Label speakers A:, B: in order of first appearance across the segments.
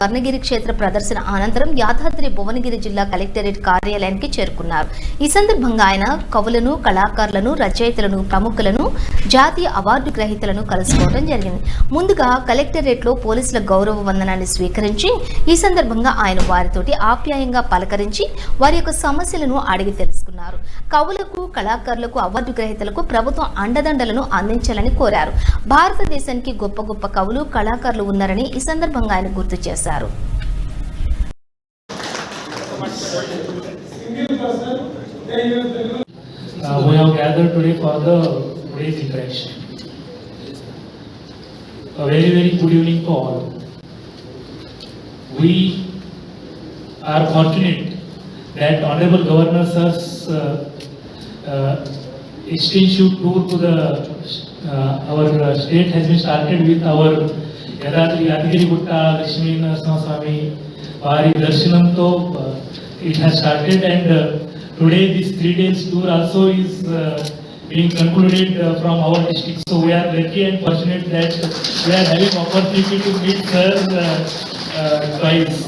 A: స్వర్ణగిరి క్షేత్ర ప్రదర్శన అనంతరం యాదాద్రి భువనగిరి జిల్లా కలెక్టరేట్ కార్యాలయానికి చేరుకున్నారు. ఈ సందర్భంగా ఆయన కవులను కళాకారులను రచయితలను ప్రముఖులను జాతీయ అవార్డు గ్రహీతలను కలుసుకోవడం జరిగింది. ముందుగా కలెక్టరేట్లో పోలీసుల గౌరవ వందనాన్ని స్వీకరించి ఈ సందర్భంగా ఆయన వారితోటి ఆప్యాయంగా పలకరించి వారి యొక్క సమస్యలను అడిగి పేర్కొన్నారు కవులకు కళాకారులకు అవార్డు గ్రహీతలకు ప్రభుత్వం అండదండలను అందించాలని కోరారు. భారతదేశానికి గొప్ప గొప్ప కవులు కళాకారులు ఉన్నారని ఈ సందర్భంగా ఆయన గుర్తు చేశారు.
B: That Honorable Governor Sir's uh, uh, extensive tour to the, uh, our uh, state has been started with our Yadadri Yadgiri Gutta Lakshmi Swami Vari Darshanamto. Uh, it has started and uh, today this three days tour also is uh, being concluded uh, from our district. So we are lucky and fortunate that we are having opportunity to meet sir uh, uh, twice.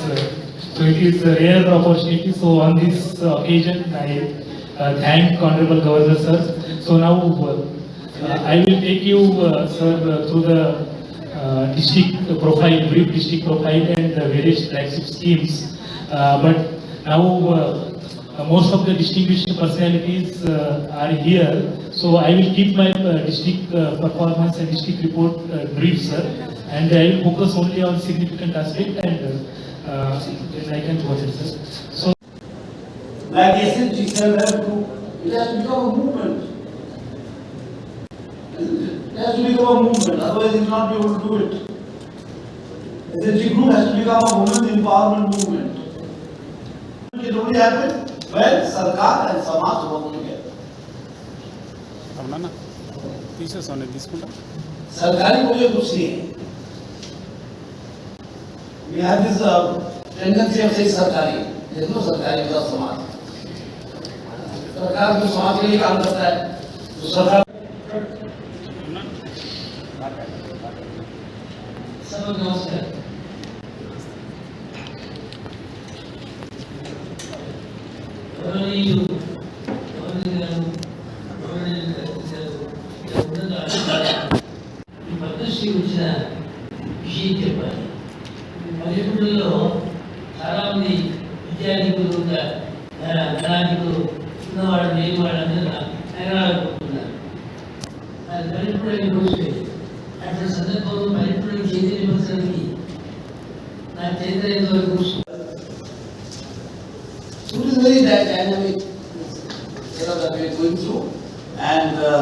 B: So it is a rare opportunity. So on this occasion, I uh, thank Honorable Governor sir. So now uh, I will take you, uh, sir, uh, through the uh, district profile, brief district profile and various flagship schemes. Uh, But now, uh, uh, most of the distinguished personalities uh, are here, so I will keep my uh, district uh, performance and district report uh, brief, sir, and I will focus only on significant aspect and uh, then I can sir. So
C: Like SNG said, have to, it has to become a movement. Isn't it? It has to become a movement, otherwise it will not be able to do it. SNG group has to become a women empowerment movement. It only happen when Sarkar and Samaj work together.
D: అవునా తీసేసాను నేను తీసుకుంటా
C: सरकारी मुझे कुछ नहीं है We have this uh, tendency of saying सरकारी, there is no सरकारी without समाज. सरकार जो समाज के लिए काम करता है, तो सरकार सब नमस्कार
E: గౌరవనీయులు గౌరవనీయ గారు గౌరవనీయ గారు ఉన్నత అధికారులు, ఈ పద్మశ్రీ వచ్చిన విషయం చెప్పాలి పల్లెటూళ్ళలో చాలా మంది విద్యార్థికులు ఉంటారు కళాధికులు ఉన్నవాడు లేని వాళ్ళందరూ నగరాలకు పోతున్నారు అది పల్లెటూళ్ళకి రోజులే అటువంటి సందర్భంలో పల్లెటూళ్ళకి చైతన్యపరచడానికి నా చైతన్యం వరకు కూర్చున్నాను
C: So it is very dy- dynamic, you know, that we are going through. And uh,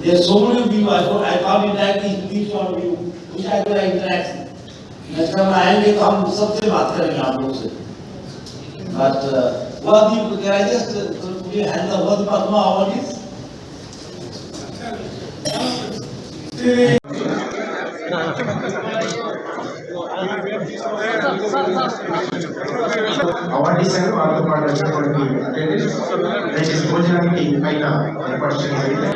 C: there are so many of you, I thought, I can't interact with each one of you, which I do interact. Next time आएंगे तो हम सबसे बात करेंगे आप लोग से. But uh, what you, can I just, uh, could you hand the word Padma award is?
F: Award ఇచ్చారు వాళ్ళతో పాటు వచ్చినటువంటి అటెండెంట్స్ దయచేసి భోజనానికి పైన ఏర్పాటు చేయండి